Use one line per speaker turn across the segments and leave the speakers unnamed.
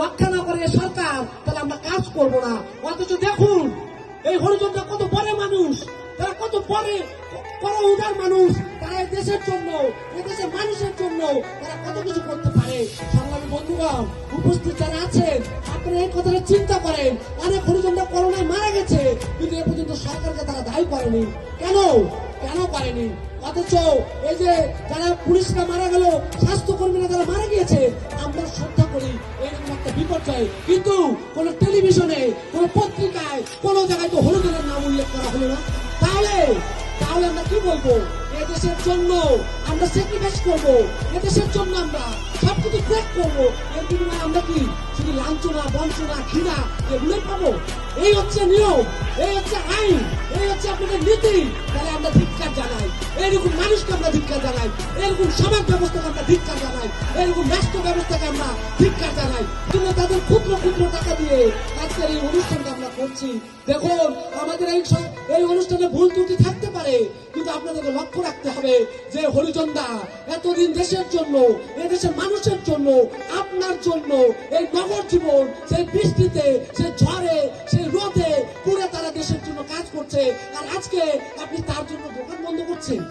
রক্ষা না করে সরকার, তাহলে আমরা কাজ করব না। অথচ দেখুন, এই হরিজনটা কত বড় মানুষ, তারা কত বড় বড় উদার মানুষ, তারা এই দেশের জন্য দেশের মানুষের জন্য তারা কত কিছু করতে পারে। সংগ্রামী বন্ধুগণ, উপস্থিত যারা আছেন, আপনারা এই কথাটা চিন্তা করেন, অনেক হরিজনরা করোনায় মারা গেছে, কিন্তু এ পর্যন্ত সরকারকে তারা দায়ী করেনি। কেন? কেন করেনি? অথচ এই যে যারা পুলিশরা মারা গেল, স্বাস্থ্যকর্মীরা যারা মারা গিয়েছে, আমরা শ্রদ্ধা করি এরকম একটা বিপর্যয়। কিন্তু কোন টেলিভিশনে, কোন পত্রিকায়, কোন জায়গায় তো হলুদের নাম উল্লেখ করা হলো না। তাহলে তাহলে আমরা কি বলব? এদেশের জন্য আমরা স্যাক্রিফাইস করব। এদেশের জন্য আমরা সবকিছু ত্যাগ করব। এর বিনিময়ে আমরা কি শুধু লাঞ্ছনা, বঞ্চনা, ঘৃণা এগুলোই পাবো? এই হচ্ছে নিয়ম, এই হচ্ছে আইন, এই হচ্ছে আপনাদের নীতি। তাহলে আমরা ধিক্কার জানাই। এরকম মানুষকে আমরা ধিক্কার জানাই। এরকম সমাজ ব্যবস্থাকে আমরা ধিক্কার জানাই। এরকম রাষ্ট্র ব্যবস্থাকে আমরা ধিক্কার জানাই। কিন্তু তাদের ক্ষুদ্র ক্ষুদ্র টাকা দিয়ে আজকের এই অনুষ্ঠানটা আমরা করছি। দেখুন, আমাদের এই এই অনুষ্ঠানে ভুল ত্রুটি থাকতে পারে, কিন্তু আপনাদেরকে লক্ষ্য রাখতে হবে যে হরিচন্দা এতদিন দেশের জন্য, এদেশের মানুষের জন্য, আপনার জন্য এই নগর জীবন, সেই বৃষ্টিতে, সেই ঝড়ে, সেই রোদে পুরো তারা দেশের জন্য কাজ করছে। আর আজকে আপনি তার জন্য দোকান করছেন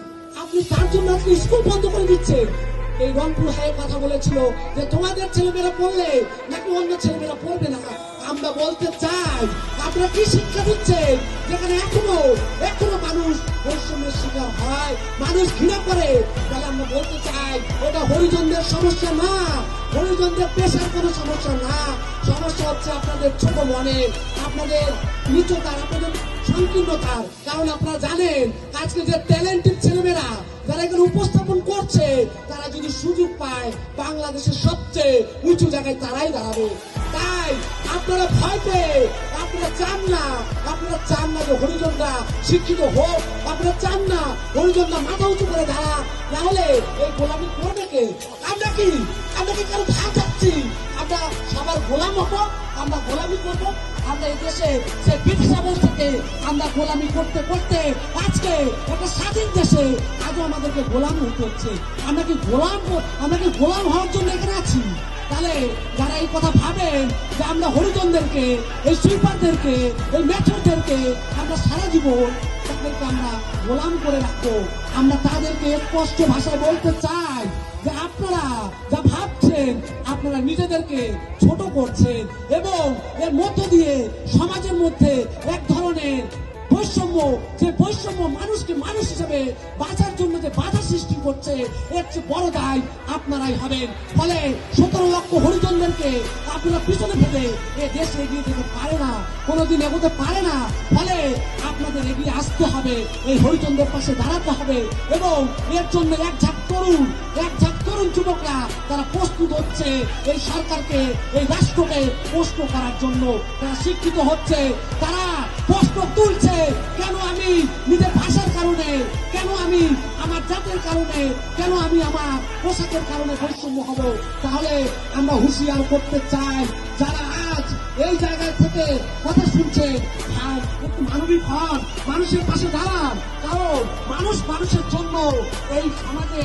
আপনি তার জন্য আপনি স্কুল বন্ধ করে দিচ্ছেন। এই রংপুর হায়ে কথা বলেছিল যে তোমাদের ছেলেমেয়েরা পড়লে নাকি অন্য ছেলেমেয়েরা পড়বে না? আমরা বলতে চাই, আপনারা কি শিক্ষা দিচ্ছেন? যেখানে এখনও এখনও মানুষ বৈষম্যের শিকার হয়, মানুষ ঘৃণা করে। তাহলে আমরা বলতে চাই, ওটা হরিজনদের সমস্যা না। হরিজনদের পেশার কোনো সমস্যা না। সমস্যা হচ্ছে আপনাদের ছোট মনে, আপনাদের নিচতার আপনাদের সংকীর্ণতার কারণ আপনারা জানেন, আজকে যে ট্যালেন্টেড ছেলেমেয়েরা, যারা এখানে উপস্থাপন করছে, তারা যদি সুযোগ পায়, বাংলাদেশের সবচেয়ে উঁচু জায়গায় তারাই দাঁড়াবে। তাই আপনারা ভয় পেয়ে আপনারা চান না, আপনারা চান না যে হরিজনরা শিক্ষিত হোক, আপনারা চান না হরিজনরা মাথা উঁচু করে দাঁড়া। না হলে এই গোলামি করবে আমরা কি? আমরা কি কারও ভাগ আমরা সবার গোলাম হব, আমরা গোলামি করব আমরা এই দেশে সে ব্রিটিশ আমল থেকে আমরা গোলামি করতে করতে আজকে একটা স্বাধীন দেশে আজও আমাদেরকে গোলাম হতে হচ্ছে। আমরা কি গোলাম আমরা কি গোলাম হওয়ার জন্য এখানে আছি? তাহলে যারা এই কথা ভাবেন যে আমরা হরিজনদেরকে, এই সুইপারদেরকে, এই মেথরদেরকে আমরা সারা জীবন তাদেরকে আমরা গোলাম করে রাখব। আমরা তাদেরকে স্পষ্ট ভাষায় বলতে চাই যে আপনারা ভাবছেন আপনারা নিজেদেরকে ছোট করছেন এবং এর মধ্য দিয়ে সমাজের মধ্যে এক ধরনের বৈষম্য, যে বৈষম্য মানুষকে মানুষ হিসেবে বাঁচার জন্য যে বাধা সৃষ্টি করছে, এর চেয়ে বড় দায় আপনারাই হবেন। ফলে সতেরো লক্ষ হরিজনদেরকে আপনারা পিছনে ফেলে এ দেশ এগিয়ে যেতে পারে না, কোনোদিন এগোতে পারে না। ফলে আপনাদের এগিয়ে আসতে হবে, এই হরিজনদের পাশে দাঁড়াতে হবে এবং এর জন্য এক ঝাঁক তরুণ এক ঝাঁক তরুণ যুবকরা তারা প্রস্তুত হচ্ছে এই সরকারকে, এই রাষ্ট্রকে প্রশ্ন করার জন্য। তারা শিক্ষিত হচ্ছে, তারা প্রশ্ন তুলছে, কেন আমি নিজের ভাষার কারণে, কেন আমি আমার জাতের কারণে, কেন আমি আমার পোশাকের কারণে বৈষম্য হব? তাহলে আমরা হুঁশিয়ার করতে চাই, যারা আজ এই জায়গা থেকে কথা শুনছে মানবিক হন মানুষের পাশে দাঁড়ান। মানুষ মানুষের জন্য এই সমাজে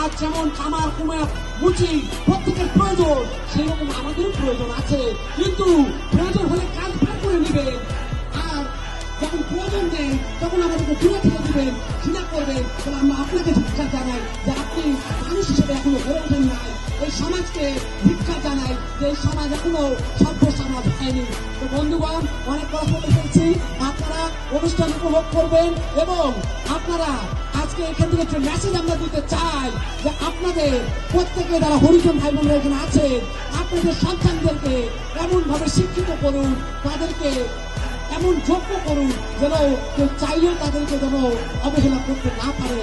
আজ যেমন কামার কুমার মুচি প্রত্যেকের প্রয়োজন সেই রকম আমাদেরও প্রয়োজন আছে। কিন্তু প্রয়োজন হলে কাজ বের করে নেবেন। আর যখন প্রয়োজন নেই, তখন আমাদেরকে দূরে থেকে দিবেন, ঘৃণা করবেন। আমরা আপনাকে ধিক্ষা জানাই যে আপনি মানুষ হিসেবে এখনও গড়ে ওঠেন নাই। এই সমাজকে ভিক্ষা জানাই যে এই সমাজ এখনও সভ্য সমাজ হয়নি। তো বন্ধুগণ, অনেক কথা বলে ফেলছি আপনারা অনুষ্ঠান উপভোগ করবেন এবং আপনারা আজকে এখান থেকে যে মেসেজ আমরা দিতে চাই যে আপনাদের প্রত্যেকে যারা হরিজন ভাই বোনরা এখানে আছেন আপনাদের সন্তানদেরকে এমন ভাবে শিক্ষিত করুন, তাদেরকে এমন যোগ্য করুন যেন কেউ চাইলেও তাদেরকে যেন অবহেলা করতে না পারে।